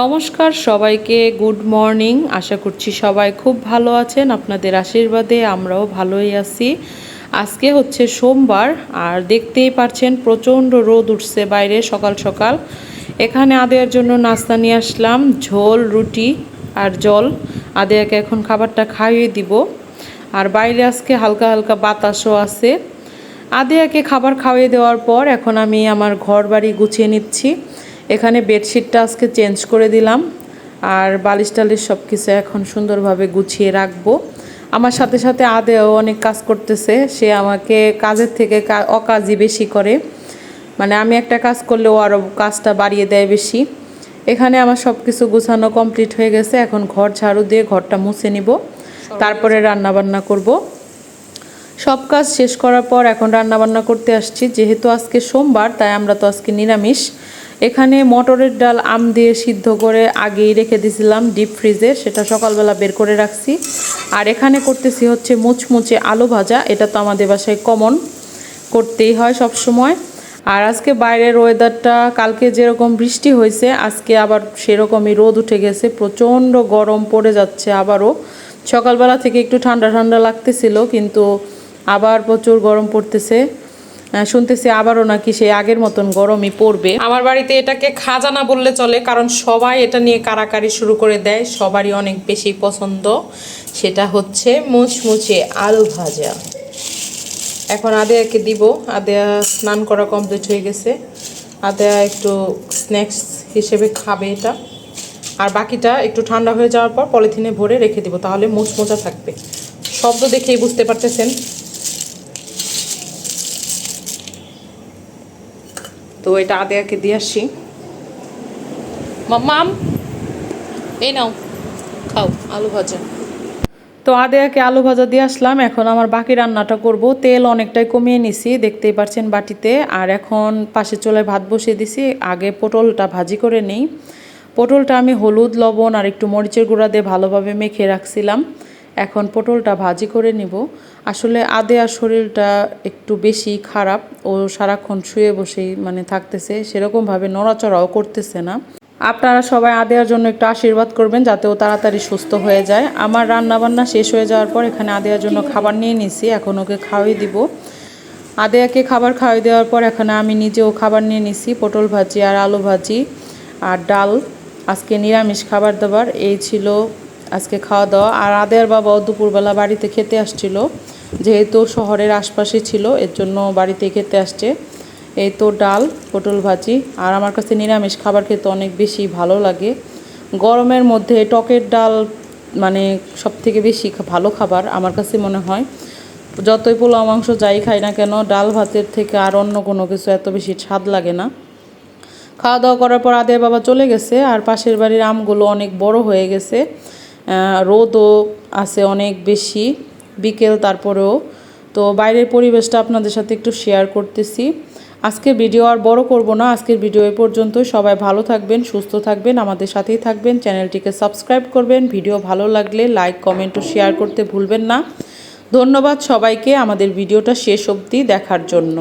নমস্কার সবাইকে, good morning. আশা করছি সবাই খুব ভালো আছেন। আপনাদের আশীর্বাদে আমরাও ভালোই আছি। আজকে হচ্ছে সোমবার, আর দেখতেই পারছেন প্রচণ্ড রোদ উঠছে বাইরে সকাল সকাল। এখানে আদেয়ার জন্য নাস্তা নিয়ে আসলাম, ঝোল, রুটি আর জল। আদেয়াকে এখন খাবারটা খাইয়ে দিব। আর বাইরে আজকে হালকা হালকা বাতাসও আছে। আদিয়াকে খাবার খাওয়িয়ে দেওয়ার পর এখন আমি আমার ঘর বাড়ি গুছিয়ে নিচ্ছি। এখানে বেডশিটটা আজকে চেঞ্জ করে দিলাম আর বালিশ টালিশ সব কিছু এখন সুন্দরভাবে গুছিয়ে রাখব। আমার সাথে সাথে আদেও অনেক কাজ করতেছে সে আমাকে কাজের থেকে অকাজই বেশি করে। মানে আমি একটা কাজ করলে ও আরও কাজটা বাড়িয়ে দেয় বেশি। এখানে আমার সব কিছু গুছানো কমপ্লিট হয়ে গেছে এখন ঘর ঝাড়ু দিয়ে ঘরটা মুছে নিব। তারপরে রান্নাবান্না করব। সব কাজ শেষ করার পর এখন রান্নাবান্না করতে আসছি যেহেতু আজকে সোমবার তাই আমরা তো আজকে নিরামিষ। এখানে মটরের ডাল, আম দিয়ে সিদ্ধ করে আগেই রেখে দিয়েছিলাম ডিপ ফ্রিজে, সেটা সকালবেলা বের করে রাখছি। আর এখানে করতেছি হচ্ছে মুচমুচে আলু ভাজা, এটা তো আমাদের বাসায় কমন করতেই হয় সব সময় আর আজকে বাইরের ওয়েদারটা কালকে যেরকম বৃষ্টি হয়েছে, আজকে আবার সেরকমই রোদ উঠে গেছে, প্রচণ্ড গরম পড়ে যাচ্ছে আবারও। সকালবেলা থেকে একটু ঠান্ডা ঠান্ডা লাগতেছিল, কিন্তু আবার প্রচুর গরম পড়তেছে। শুনতেছি আবারও নাকি সেই আগের মতন গরমই পড়বে। আমার বাড়িতে এটাকে খাজানা বললে চলে, কারণ সবাই এটা নিয়ে কারাকারি শুরু করে দেয়, সবারই অনেক বেশি পছন্দ। সেটা হচ্ছে মুচমুচে আলু ভাজা। এখন আদেয়াকে দিব। আদেয়া স্নান করা কমপ্লিট হয়ে গেছে। আদেয়া একটু স্ন্যাক্স হিসেবে খাবে এটা। আর বাকিটা একটু ঠান্ডা হয়ে যাওয়ার পর পলিথিনে ভরে রেখে দিব, তাহলে মুচমোচা থাকবে। শব্দ দেখেই বুঝতে পারতেছেন। তো এটা আদেয়াকে দিয়ে আসি। মাম, এই নাও, খাও, আলু ভাজা। তো আদেয়াকে আলু ভাজা দিয়ে আসলাম। এখন আমার বাকি রান্নাটা করব। তেল অনেকটাই কমিয়ে নিছি, দেখতেই পাচ্ছেন বাটিতে। আর এখন পাশে চলে ভাত বসিয়ে দিছি। আগে পটলটা ভাজি করে নেই। পটলটা আমি হলুদ, লবণ আর একটু মরিচের গুঁড়া দিয়ে ভালোভাবে মেখে রাখছিলাম। এখন পটলটা ভাজি করে নিব। আসলে আদেয়ার শরীরটা একটু বেশি খারাপ, ও সারাক্ষণ শুয়ে বসেই মানে থাকতেছে সেরকমভাবে নড়াচড়াও করতেছে না। আপনারা সবাই আদেয়ার জন্য একটু আশীর্বাদ করবেন যাতে ও তাড়াতাড়ি সুস্থ হয়ে যায়। আমার রান্নাবান্না শেষ হয়ে যাওয়ার পর এখানে আদেয়ার জন্য খাবার নিয়ে নিছি, এখন ওকে খাওয়াই দিব। আদেয়াকে খাবার খাওয়াই দেওয়ার পর এখানে আমি নিজেও খাবার নিয়ে নিছি, পটল ভাজি আর আলু ভাজি আর ডাল। আজকে নিরামিষ খাবার দাবার, এই ছিল আজকে খাওয়া দাওয়া। আর আদেয়ার বাবাও দুপুরবেলা বাড়িতে খেতে আসছিল, যেহেতু শহরের আশপাশে ছিল, এর জন্য বাড়িতে খেতে আসছে। এই তো ডাল, পটল ভাজি, আর আমার কাছে নিরামিষ খাবার খেতে অনেক বেশি ভালো লাগে। গরমের মধ্যে টকের ডাল মানে সব থেকে বেশি ভালো খাবার আমার কাছে মনে হয়। যতই পোলাও, মাংস যাই খাই না কেন, ডাল ভাতের থেকে আর অন্য কোনো কিছু এত বেশি স্বাদ লাগে না। খাওয়া দাওয়া করার পর আদের বাবা চলে গেছে, আর পাশের বাড়ির আমগুলো অনেক বড় হয়ে গেছে। রোদও আছে অনেক বেশি, বিকেল তারপরেও। তো বাইরের পরিবেশটা আপনাদের সাথে একটু শেয়ার করতেছি। আজকের ভিডিও আর বড় করব না, আজকের ভিডিও এ পর্যন্ত সবাই ভালো থাকবেন, সুস্থ থাকবেন, আমাদের সাথেই থাকবেন। চ্যানেলটিকে সাবস্ক্রাইব করবেন। ভিডিও ভালো লাগলে লাইক কমেন্ট ও শেয়ার করতে ভুলবেন না। ধন্যবাদ সবাইকে, আমাদের ভিডিওটা শেষ অবধি দেখার জন্য।